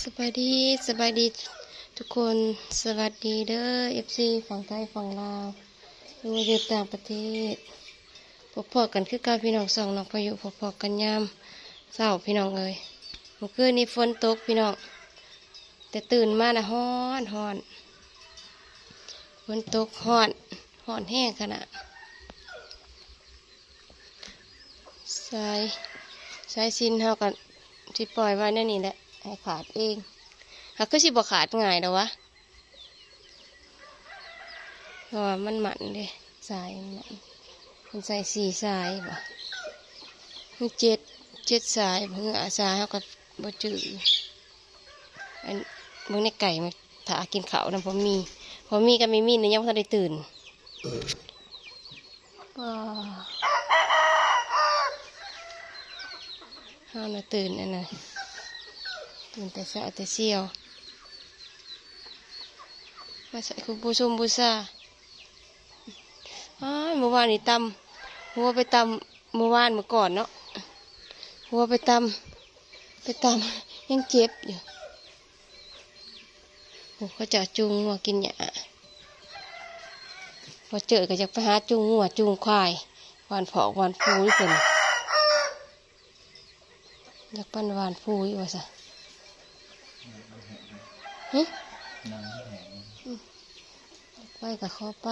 สบายดีสบายดีทุกคนสวัสดีเด้อเอฟซีฝั่งไทยฝั่งลาวหรือว่าอยู่ต่างประเทศพบพอกันคือการพี่น้องสองน้องพายุพบพอกันยามเศร้าพี่น้องเอ้ยเมื่อคืนนี้ฝนตกพี่น้องแต่ตื่นมานะฮ้อนฮ้อนฝนตกฮ้อนฮ้อนแห้งขนาดสายสายสินเฮากันที่ปล่อยไว้นั่นนี่แหละ ให้ขาดเองหากก็สิบ่ขาดง่ายแล้ววะเพราะว่ามันหมันเลยสายมันหมันมันใส่สี่สายบ่มีเจ็ดเจ็ดสายเพื่อสายเขาก็บ่จืดอันมึงในไก่มาถ้ากินข้าวนะพอมีพอมีก็ไม่มีเนี่ยยังไม่ทันได้ตื่นว้าเฮาน่ะตื่นอันน่ะ ตื่นแต่เช้าแต่เชี่ยว มาใส่คุณผู้ชมบูชาอ้ายเมื่อวานนี่ตำหัวไปตำเมื่อวานเมื่อก่อนเนาะหัวไปตำไปตำยังเจ็บอยู่โอ้เขาจะจูงงัวกินหญ้าพอเจอก็จะไปหาจูงงัวจูงควายหวานผอกหวานฟูนี่เป็นอยากปั้นหวานฟูอีกว่าซะ หึไปกับเขาไป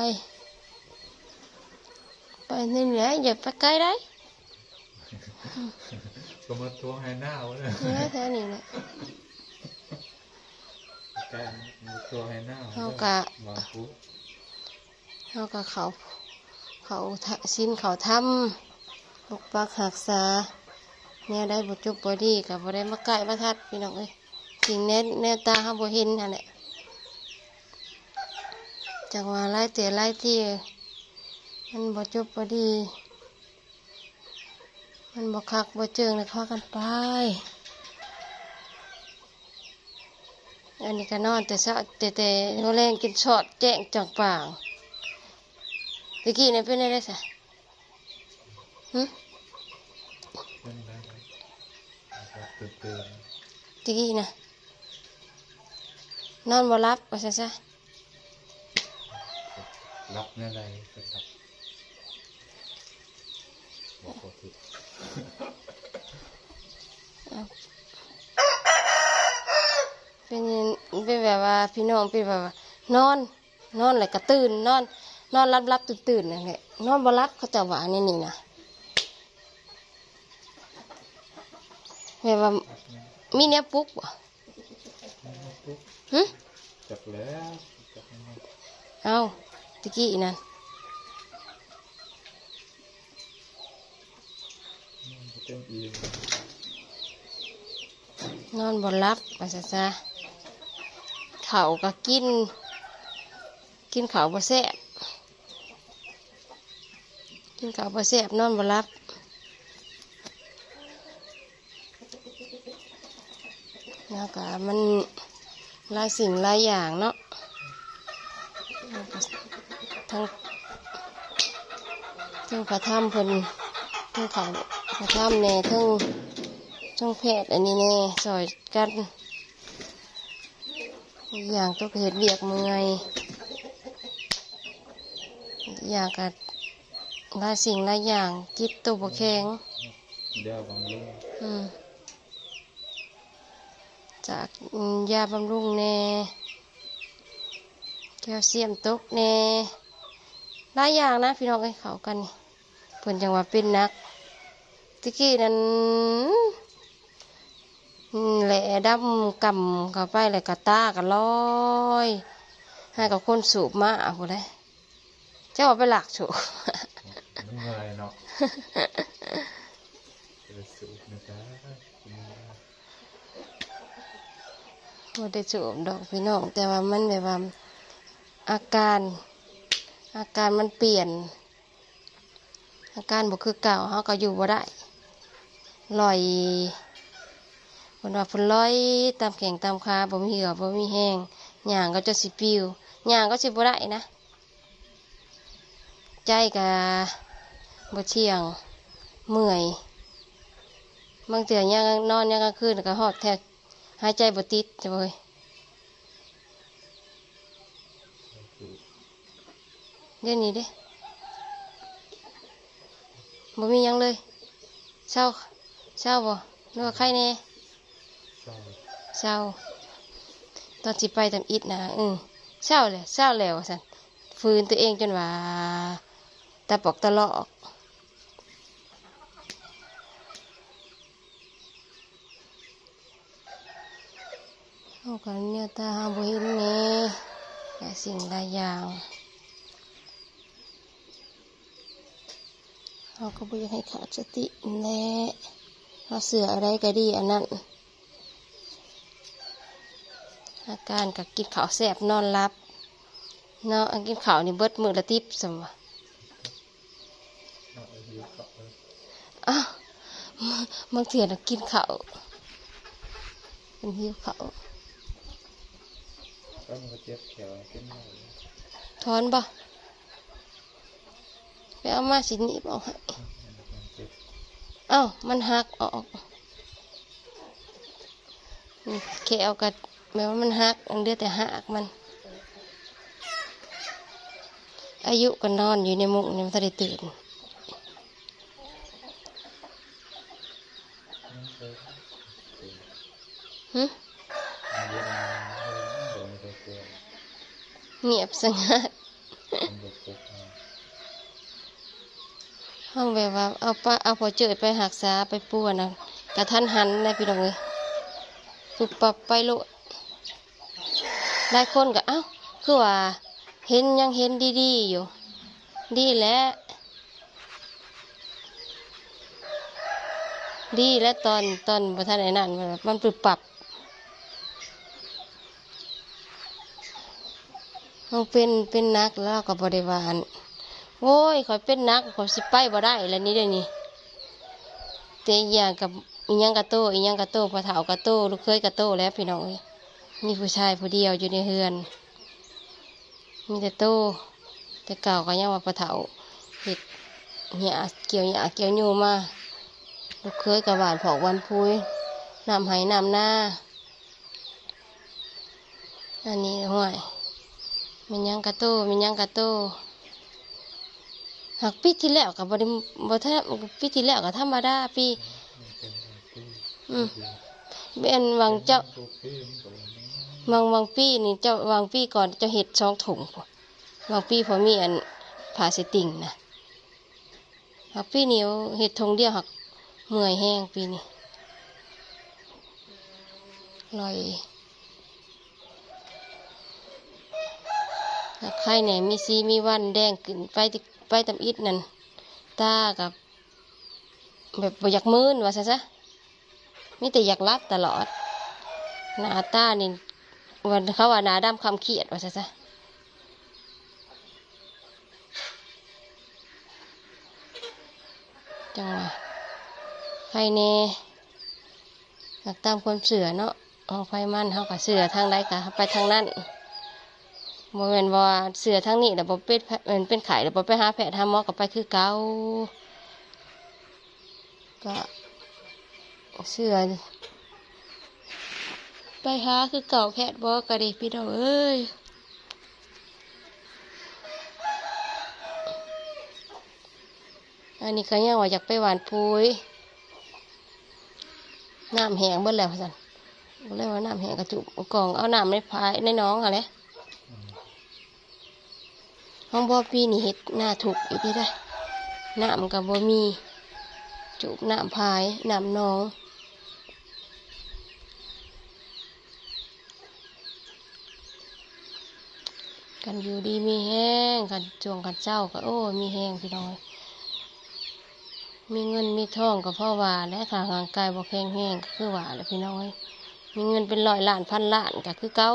ไปนี่แหละอย่าไปไกลได้ก็มาทวงให้หน้าวะเนี่ยนี่แหละแค่นี้แหละแกมาทวงให้หน้าเขากะบางปุ๊เขากับเขา เขาทะสิ้นเขาทำปกปักหักษาเนี่ยได้บทจุบบดีกับบ่ได้มาใกล้มาทัดพี่น้องเอ้ย สิ่งแน่แน่ตาเขาบ่เห็นนั่นแหละจังหวะไล่เตะไล่ที่มันบ่จบบดี มันบ่คักบ่เจิงเลยพากันไป อันนี้ก็นอนแต่เช้าแต่แต่โนแรงกินชอดแจ้งจังป่างตะกี้เนี่ยเป็นอะไรสะหึเป็นได้ไหมนะครับตื่นตื่นตะกี้นะ นอนบ่รับว่าซะซะรับเมื่อไรก็รับบอกว่าผิดเป็นเป็นแบบว่าพี่น้องเป็นแบบว่านอน นอนแล้วก็ตื่น นอน นอนรับรับตื่นตื่นนั่นแหละนอนบ่รับเขาจะว่านี่นี่นะแบบว่ามีเนี้ยปลุ๊กบ่ปุ๊บ หึจับแล้วจับแล้วเอาตะกี้นั่นมันจะเป็นอีกนอนบ่รับว่าซะซะเขาวก็กิน กินข้าวบ่แซ่บกินข้าวบ่แซ่บนอนบ่รับแล้วก็มันห ลายสิ่งหลายอย่างเนาะแล้วก็ทั้งทั้งพระธรรมเพิ่นทั้งเขาพระธรรมแน่ทั้งช่องแพทย์อันนี้แน่ซอยกันอีกอย่างต้องเห็ดเบียกเมื่อยอีกอย่างกับหลายสิ่งหลายอย่างจิตตัวบแข็งเดี๋ยวบางลูกอืม จากอืมยาบำรุงแน่แคลเซียมตกแน่หลายอย่างนะพี่น้องไอ้ยเขากันนี่เพิ่นจังว่าเป็นนักตะกี้นั้นอืมแหละดำกำเข้าไปเลยกระตากันลอยให้กับคนสูบมาเอาเลยเจ้าเอาไปหลักสูบไม่เมื่อยเนาะจะสูบนะจ๊ะ บ่ได้สูบดอกพี่น้อง แต่ว่ามันแบบว่าอาการ อาการมันเปลี่ยน อาการบ่คือเก่าเขาก็อยู่บ่ได้ลอยคนว่าพุ่นลอยตามแข่งตามคาบ่มีเหือบ่มีแห้งหย่างก็จะสิปิวหย่างก็สิบ่ได้นะ ใจก็บ่เที่ยงเมื่อยบางเตือนยังนอนยังกลางคืนก็หอดแทบ หายใจบ่ติดจะเว้ยคือเดี๋ยวนี้เด้บ่มีหยังเลยเศร้าเศร้าบ่นึกว่าใครแน่เศร้าเศร้าตอนสิไปทำอิดนะอือเศร้าเลยเศร้าแล้วสันฟื้นตัวเองจนว่าตาปอกตะลอก เอากันเนี่ยตาหาบ่เห็นแน่หลายสิ่งหลายอย่างเขาก็บ่อยให้ขาดสติแน่เขาเสืออะไรก็ดีอันนั้นอาการกับกินข้าวแซ่บนอนรับเนาะกินข้าวนี่เบิดมือละติบสมวะเอาอายุเขาเลยอ้าวบางเถื่อนกินข้าวเป็นหิวข้าว ก็มันก็เจ็บแขวเจ็บหน้าเลยถอนบ่ไปเอามาสิหนี่บอกให้มันเจ็บเอ้ามันหักออกนี่แค่เอากัแม้ว่ามันหักอันเดียวแต่หักมัน อายุก็นอนอยู่ในมุ้งนี่มันจะได้ตื่น มันเคย หึ มันเย็นมันโดนไปเตือน เงียบสงัดห้องแบบว่าเอาป้าเอาพอเจอไปหักษาไปป่วนนะกระทันหันนะพี่น้องเอ้ยปุบปับไปโลดหลายคนก็เอ้าคือว่า เห็นยังเห็นดีๆอยู่ ดีแล้วดีแล้วตอนตอนประธานไอ้นั่นมันมันปรับ ปรับมันเป็นเป็นนักแล้วก็บบริวารโอ้ยขอยเป็นนักขอยสิไปบ่ได้แล้วนี้เดี๋ยวนี้แต่อีย่างกับอียังกระโตอียังกระโตพอเฒ่ากะโตลูกเคยกระโตแล้วพี่น้องมีผู้ชายผู้เดียวอยู่ในเฮือน มีแต่โตแต่เก่าก็ยังว่าพอเฒ่าเห็ดหญ้าเกี่ยวหญ้าเกี่ยวโยมาลูกเคยกับานผอกวันพุยนำไหนำหน้า อันนี้ห่วย มีหยังกะโตมีหยังกะโตหากปีที่แล้วกับบริบทปีที่แล้วกับธรรมดาปีอืมเป็นวังเจ้าวังวังปีนี่เจ้าวังปีก่อนเจ้าเห็ดช่องถุงวังปีพอมีอันผ่าสติ่งนะหากปีนี้เห็ดทงเดียวหักเมื่อยแห้งปีนี้ลอยหา กใครเนี่ยมีซีมีวันแดงขึ้นไปติไปตำอิดนั่นตากับแบบอยากมืนว่าซะซะมีแต่อยากรับตลอดหนาตานี่วันเขาว่าหนาดำคำเขียดว่าซะซะจังหวะใครเน่อยากตามคนเสือเนาะเอาไฟมันเขากับเสือทางใดกะไปทางนั้น โมเมนว่าเสือทางนี้แต่บ่เป็นแพเป็นเป็นไข่แต่บ่ไปหาแพทย์หาหมอกับไปคือเก่าก็เสือไปหาคือเก่าแพทย์บอกกะดิพี่น้องเอ้ยอันนี้ก็ยังว่าอยากไปหวานปุ้ยน้ำแห้งเบิดแล้วสันบ่เลยว่าน้ำแห้งกระจุกกล่องเอาน้ำในพายในน้องอะไร ห้องบ่อปีนี่เห็ดหน้าถูกอีกทีได้น้ำกับบ่มีจุบน้ำพายน้ำน้องกันอยู่ดีมีแห้งกันจวงกันเจ้าก็โอ้มีแห้งพี่น้อยมีเงินมีทองก็พ่อว่าและขางร่างกายบ่แข็งแห้งก็คือว่าแหละพี่น้อย มีเงินเป็นร้อยล้านพันล้านก็คือเก่า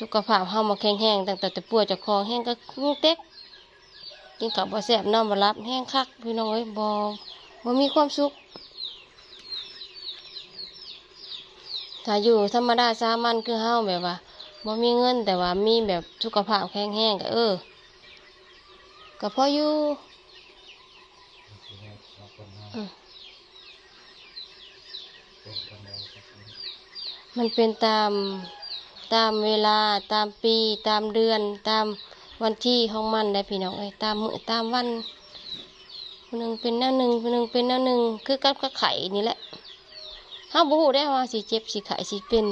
สุขภาพเฮามาแข็งแห้งตั้งแต่แต่ป่วยจากคอแห้งก็ยังเต็กกินกับบ่แซ่บนอนบ่หลับแห้งคักพี่น้อยบ่บ่มีความสุขถ้าอยู่ธรรมดาสามัญคือเฮาแบบว่าบ่มีเงินแต่ว่ามีแบบสุขภาพแข็งแรงก็เออก็พออยู่มันเป็นตาม ตามเวลาตามปีตามเดือน ตามวันที่ของมันได้พี่น้องเอ้ยตามมือตามวันคนหนึ่งเป็นแนวหนึ่งคนหนึ่งเป็นแนวหนึ่งคือกับกับไข่นี่แหละห้าบูได้ว่าสิเจ็บสิไข่สิเป็น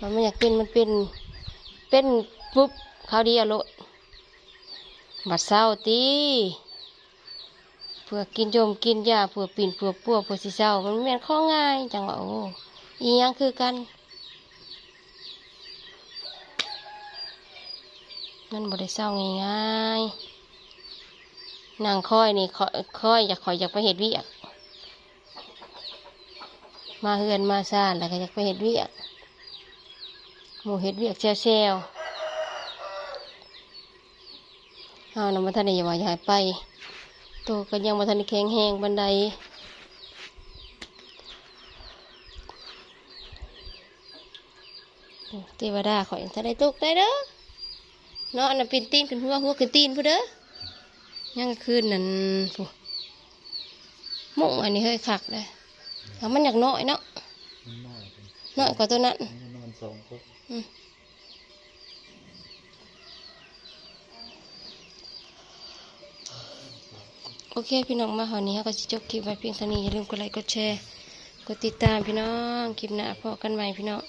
มันไม่อยากเป็นมันเป็นเป็นปุ๊บเขาวเดียวโลดบัดเศร้าตีเพื่อกินยมกินยาเพื่อปิ่นเพื่อปัวเพื่อสิเศร้ามันแม่นข้อง่ายจังหวะโอ้อีหยังคือกัน มันบ่ได้เศร้าง่ายๆนางค่อยนี่ค่อยค่อยอยากคอยอยากไปเห็ดเวิอะมาเฮือนมาซ่านแล้วก็อยากไปเห็ดเวิอะหมูเห็ดเวิอะแซวๆเอานำมาทันได้อย่าว่าอย่าให้ไปโตก็ยังมาทันแข็งแหงบันไดเทวดาขอยยังทันได้ตกได้เด้อ เนาะอันนั้นเป็นตีนขึ้นหัวหัวขึ้นตีนผู้เด้อยังคืนนั่นผู้มุ่งอันนี้เฮ้ยคักเลยแล้วมันอยากน้อยเนาะน้อยเป็นน้อยกว่าตัวนั้นนอนสองคนโอเค พี่น้องมาหอนี้ก็จะจบคลิปไว้เพียงเท่านี้อย่าลืมกดไลค์กดแชร์กดติดตามพี่น้องคลิปหน้าพอกันใหม่พี่น้อง